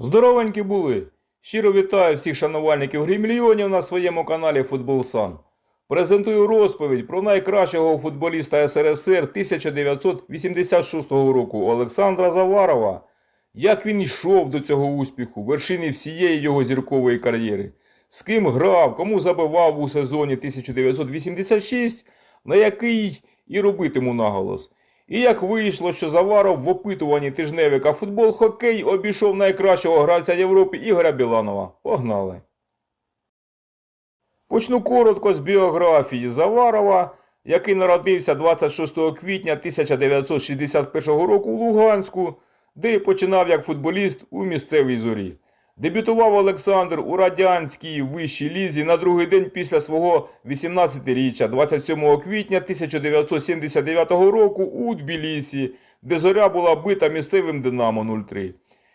Здоровенькі були! Щиро вітаю всіх шанувальників грі мільйонів на своєму каналі Футбол Сан. Презентую розповідь про найкращого футболіста СРСР 1986 року Олександра Заварова. Як він йшов до цього успіху, вершини всієї його зіркової кар'єри. З ким грав, кому забивав у сезоні 1986, на який і робитиму наголос. І як вийшло, що Заваров в опитуванні тижневика футбол хокей обійшов найкращого гравця Європи Ігоря Біланова. Погнали. Почну коротко з біографії Заварова, який народився 26 квітня 1961 року у Луганську, де починав як футболіст у місцевій зорі. Дебютував Олександр у радянській вищій лізі на другий день після свого 18-річчя, 27 квітня 1979 року у Тбілісі, де зоря була бита місцевим Динамо 03.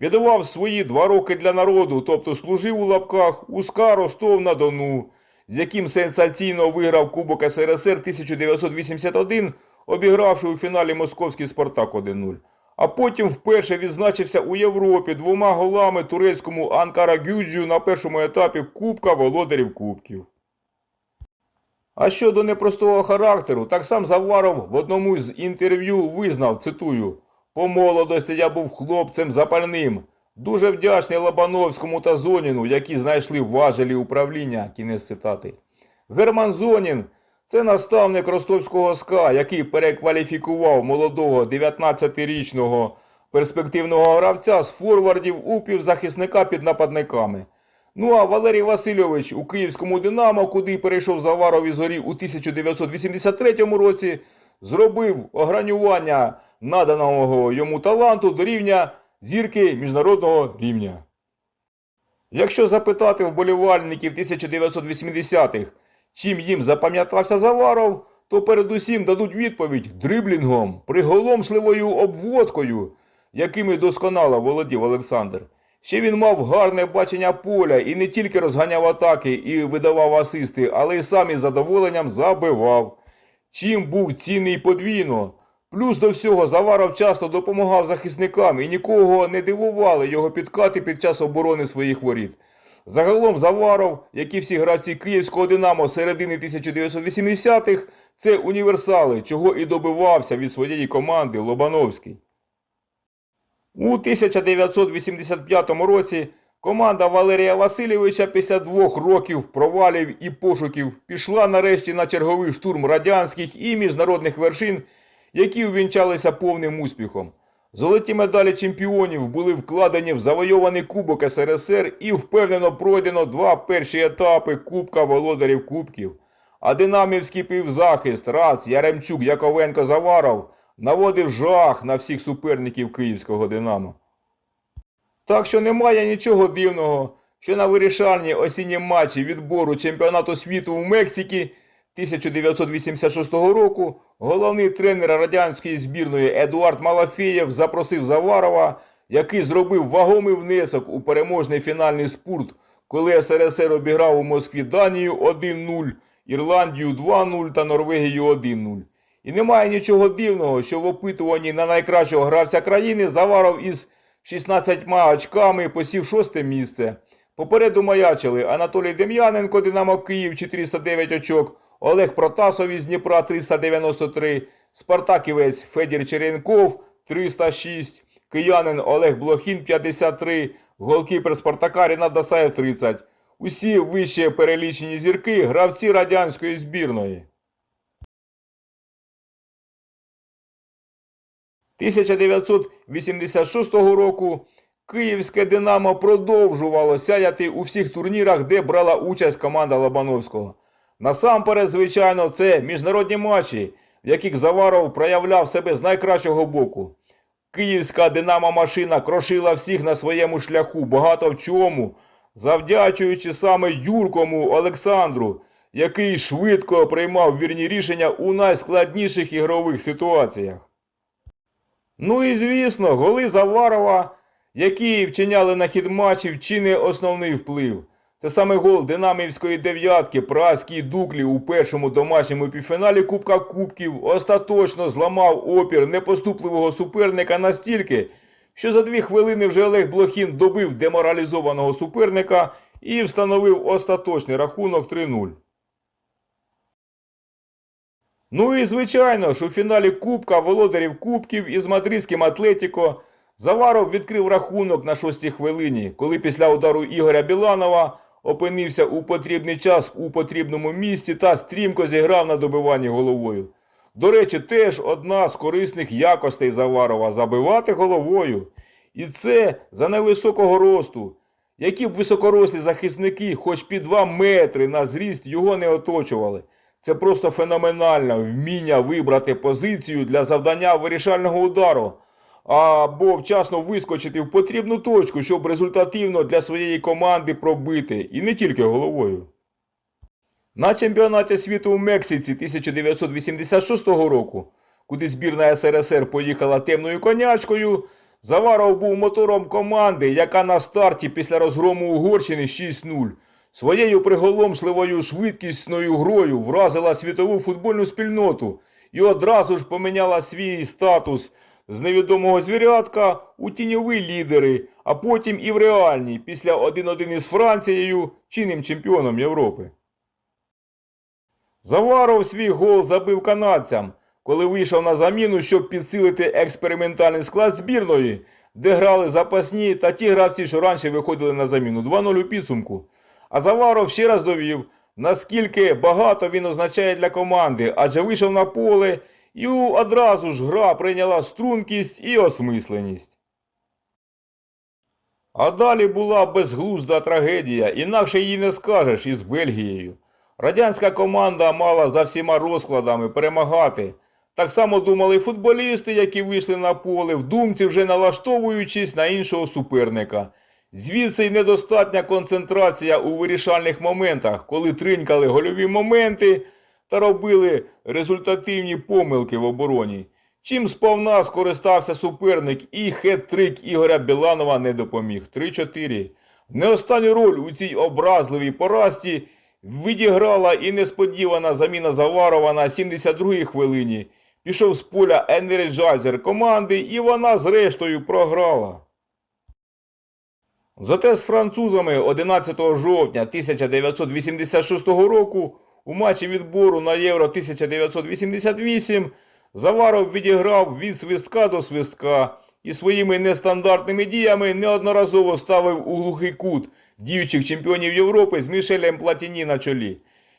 Віддавав свої два роки для народу, тобто служив у лапках у СКА Ростов-на-Дону, з яким сенсаційно виграв Кубок СРСР 1981, обігравши у фіналі московський Спартак 1-0 а потім вперше відзначився у Європі двома голами турецькому Анкара Гюджу на першому етапі Кубка Володарів Кубків. А щодо непростого характеру, так сам Заваров в одному з інтерв'ю визнав, цитую, «По молодості я був хлопцем запальним, дуже вдячний Лобановському та Зоніну, які знайшли важелі управління». Кінець цитати. Герман Зонін – це наставник ростовського СКА, який перекваліфікував молодого 19-річного перспективного гравця з форвардів у півзахисника під нападниками. Ну а Валерій Васильович у київському Динамо, куди перейшов Заваров із зорі у 1983 році, зробив огранювання наданого йому таланту до рівня зірки міжнародного рівня. Якщо запитати вболівальників 1980-х, чим їм запам'ятався Заваров, то передусім дадуть відповідь дриблінгом, приголомшливою обводкою, якими досконало володів Олександр. Ще він мав гарне бачення поля і не тільки розганяв атаки і видавав асисти, але й сам із задоволенням забивав. Чим був цінний подвійно. Плюс до всього Заваров часто допомагав захисникам і нікого не дивували його підкати під час оборони своїх воріт. Загалом Заваров, як і всі гравці київського Динамо середини 1980-х, це універсали, чого і добивався від своєї команди Лобановський. У 1985 році команда Валерія Васильовича після двох років провалів і пошуків пішла нарешті на черговий штурм радянських і міжнародних вершин, які увінчалися повним успіхом. Золоті медалі чемпіонів були вкладені в завойований Кубок СРСР і впевнено пройдено два перші етапи Кубка Володарів Кубків. А динамівський півзахист Рац, Яремчук, Яковенко, Заваров наводив жах на всіх суперників київського Динамо. Так що немає нічого дивного, що на вирішальні осінні матчі відбору чемпіонату світу в Мексиці 1986 року головний тренер радянської збірної Едуард Малафєєв запросив Заварова, який зробив вагомий внесок у переможний фінальний спорт, коли СРСР обіграв у Москві Данію 1-0, Ірландію 2-0 та Норвегію 1-0. І немає нічого дивного, що в опитуванні на найкращого гравця країни Заваров із 16 очками посів шосте місце. Попереду маячили Анатолій Дем'яненко, Динамо Київ 409 очок, Олег Протасов із Дніпра 393, Спартаківець Федір Черенков 306, киянин Олег Блохін 53, голкіпер Спартака Рінат Дасаєв 30. Усі вище перелічені зірки гравці радянської збірної. 1986 року Київське Динамо продовжувало сяяти у всіх турнірах, де брала участь команда Лобановського. Насамперед, звичайно, це міжнародні матчі, в яких Заваров проявляв себе з найкращого боку. Київська динамо-машина крошила всіх на своєму шляху, багато в чому, завдячуючи саме Юркому Олександру, який швидко приймав вірні рішення у найскладніших ігрових ситуаціях. Ну і звісно, голи Заварова, які вчиняли на хід матчів, чи основний вплив. Це саме гол Динамівської дев'ятки Праській Дуклі у першому домашньому півфіналі Кубка Кубків остаточно зламав опір непоступливого суперника настільки, що за дві хвилини вже Олег Блохін добив деморалізованого суперника і встановив остаточний рахунок 3-0. Ну і звичайно ж у фіналі Кубка володарів Кубків із мадридським Атлетіко Заваров відкрив рахунок на шостій хвилині, коли після удару Ігоря Біланова опинився у потрібний час у потрібному місці та стрімко зіграв на добиванні головою. До речі, теж одна з корисних якостей Заварова забивати головою. І це за невисокого росту. Які б високорослі захисники, хоч під 2 метри на зріст його не оточували. Це просто феноменальне вміння вибрати позицію для завдання вирішального удару або вчасно вискочити в потрібну точку, щоб результативно для своєї команди пробити, і не тільки головою. На чемпіонаті світу у Мексиці 1986 року, куди збірна СРСР поїхала темною конячкою, Заваров був мотором команди, яка на старті після розгрому Угорщини 6-0 своєю приголомшливою швидкісною грою вразила світову футбольну спільноту і одразу ж поміняла свій статус з невідомого звірятка у тіньові лідери, а потім і в реальні після 1-1 із Францією, чинним чемпіоном Європи. Заваров свій гол забив канадцям, коли вийшов на заміну, щоб підсилити експериментальний склад збірної, де грали запасні та ті гравці, що раніше виходили на заміну 2-0 у підсумку. А Заваров ще раз довів, наскільки багато він означає для команди, адже вийшов на поле і одразу ж гра прийняла стрункість і осмисленість. А далі була безглузда трагедія, інакше її не скажеш із Бельгією. Радянська команда мала за всіма розкладами перемагати. Так само думали футболісти, які вийшли на поле, в думці вже налаштовуючись на іншого суперника. Звідси й недостатня концентрація у вирішальних моментах, коли тринькали гольові моменти та робили результативні помилки в обороні. Чим сповна скористався суперник і хет-трик Ігоря Біланова не допоміг. 3-4. Не останню роль у цій образливій поразці відіграла і несподівана заміна Заварова на 72-й хвилині. Пішов з поля енерджайзер команди і вона зрештою програла. Зате з французами 11 жовтня 1986 року у матчі відбору на Євро 1988 Заваров відіграв від свистка до свистка і своїми нестандартними діями неодноразово ставив у глухий кут діючих чемпіонів Європи з Мішелем Платіні на чолі.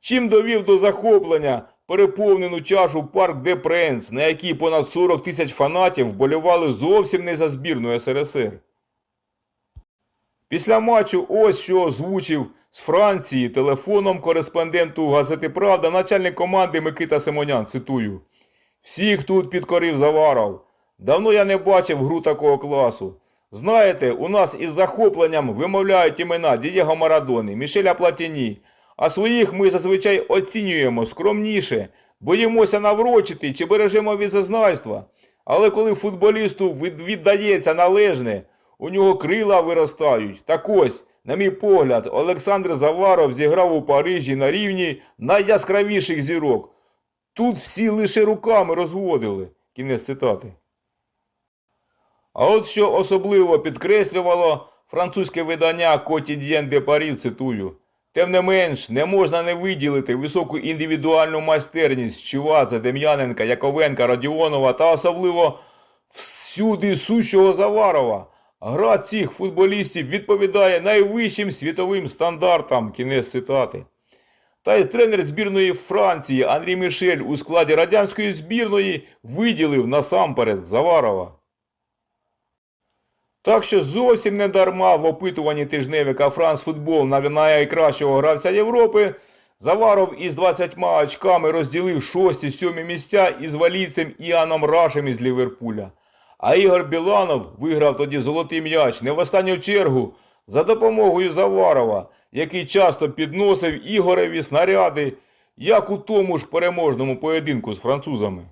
Чим довів до захоплення переповнену чашу Парк де Пренс, на якій понад 40 тисяч фанатів вболівали зовсім не за збірну СРСР. Після матчу ось що озвучив з Франції телефоном кореспонденту газети Правда начальник команди Микита Симонян, цитую. Всіх тут підкорив Заваров. Давно я не бачив гру такого класу. Знаєте, у нас із захопленням вимовляють імена Дієго Марадони, Мішеля Платіні, а своїх ми зазвичай оцінюємо скромніше, боїмося наврочити чи бережемо від зазнайства. Але коли футболісту віддається належне, у нього крила виростають. Так ось, на мій погляд, Олександр Заваров зіграв у Парижі на рівні найяскравіших зірок. Тут всі лише руками розводили. Кінець цитати. А от що особливо підкреслювало французьке видання Котід'єн де Парі, цитую. Тим не менш, не можна не виділити високу індивідуальну майстерність Чувадзе, Дем'яненка, Яковенка, Радіонова та особливо всюди сущого Заварова. Гра цих футболістів відповідає найвищим світовим стандартам. Кінець цитати. Та й тренер збірної Франції Андрій Мішель у складі радянської збірної виділив насамперед Заварова. Так що зовсім не дарма в опитуванні тижневика Франс Футбол на найкращого гравця Європи Заваров із 20 очками розділив 6-7 місця із валійцем Іаном Рашем із Ліверпуля. А Ігор Біланов виграв тоді золотий м'яч не в останню чергу за допомогою Заварова, який часто підносив Ігореві снаряди, як у тому ж переможному поєдинку з французами.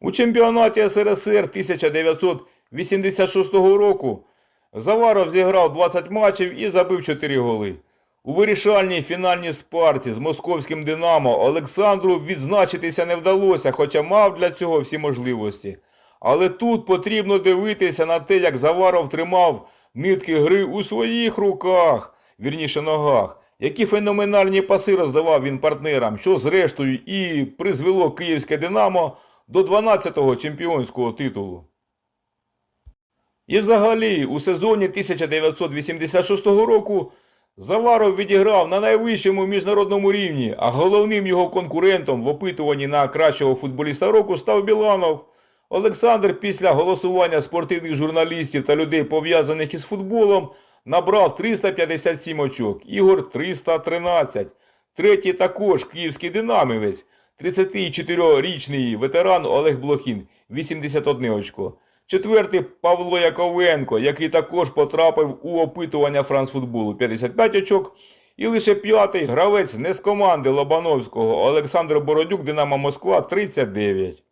У чемпіонаті СРСР 1986 року Заваров зіграв 20 матчів і забив 4 голи. У вирішальній фінальній спарті з московським Динамо Олександру відзначитися не вдалося, хоча мав для цього всі можливості. Але тут потрібно дивитися на те, як Заваров тримав нитки гри у своїх руках, вірніше ногах. Які феноменальні паси роздавав він партнерам, що зрештою і призвело київське Динамо до 12-го чемпіонського титулу. І взагалі, у сезоні 1986 року Заваров відіграв на найвищому міжнародному рівні, а головним його конкурентом в опитуванні на кращого футболіста року став Біланов. Олександр після голосування спортивних журналістів та людей, пов'язаних із футболом, набрав 357 очок, Ігор 313. Третій також київський динамівець, 34-річний ветеран Олег Блохін, 81 очко. Четвертий Павло Яковенко, який також потрапив у опитування Францфутболу 55 очок. І лише п'ятий гравець не з команди Лобановського Олександр Бородюк Динамо Москва 39.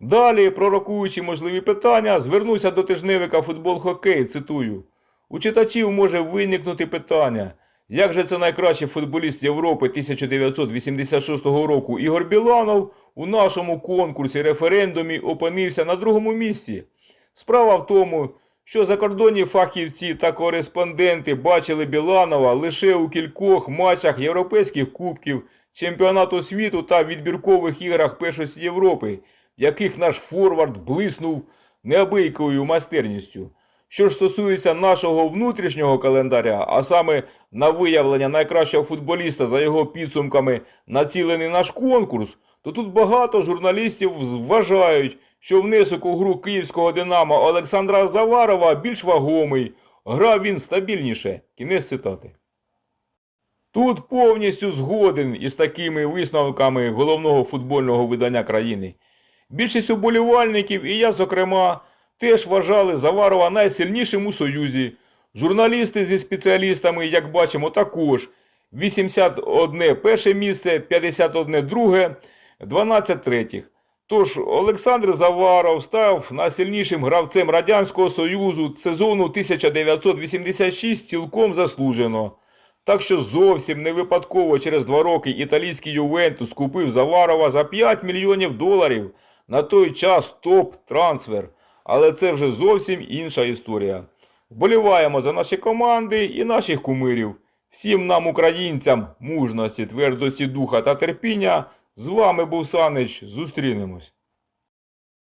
Далі, пророкуючи можливі питання, звернуся до тижневика футбол хокей, цитую. У читачів може виникнути питання, як же це найкращий футболіст Європи 1986 року Ігор Біланов у нашому конкурсі референдумі опинився на другому місці. Справа в тому, що закордонні фахівці та кореспонденти бачили Біланова лише у кількох матчах європейських кубків, чемпіонату світу та відбіркових іграх першості Європи, в яких наш форвард блиснув неабиякою майстерністю. Що ж стосується нашого внутрішнього календаря, а саме на виявлення найкращого футболіста за його підсумками націлений наш конкурс, то тут багато журналістів вважають, що внесок у гру київського Динамо Олександра Заварова більш вагомий, грав він стабільніше. Кінець цитати. Тут повністю згоден із такими висновками головного футбольного видання країни. Більшість уболівальників, і я, зокрема, теж вважали Заварова найсильнішим у Союзі. Журналісти зі спеціалістами, як бачимо, також 81 перше місце, 51 друге, 12 третіх. Тож Олександр Заваров став найсильнішим гравцем Радянського Союзу сезону 1986 цілком заслужено. Так що зовсім не випадково через два роки італійський Ювентус купив Заварова за 5 мільйонів доларів на той час топ-трансфер. Але це вже зовсім інша історія. Вболіваємо за наші команди і наших кумирів. Всім нам, українцям, мужності, твердості духа та терпіння. З вами був Санич. Зустрінемось.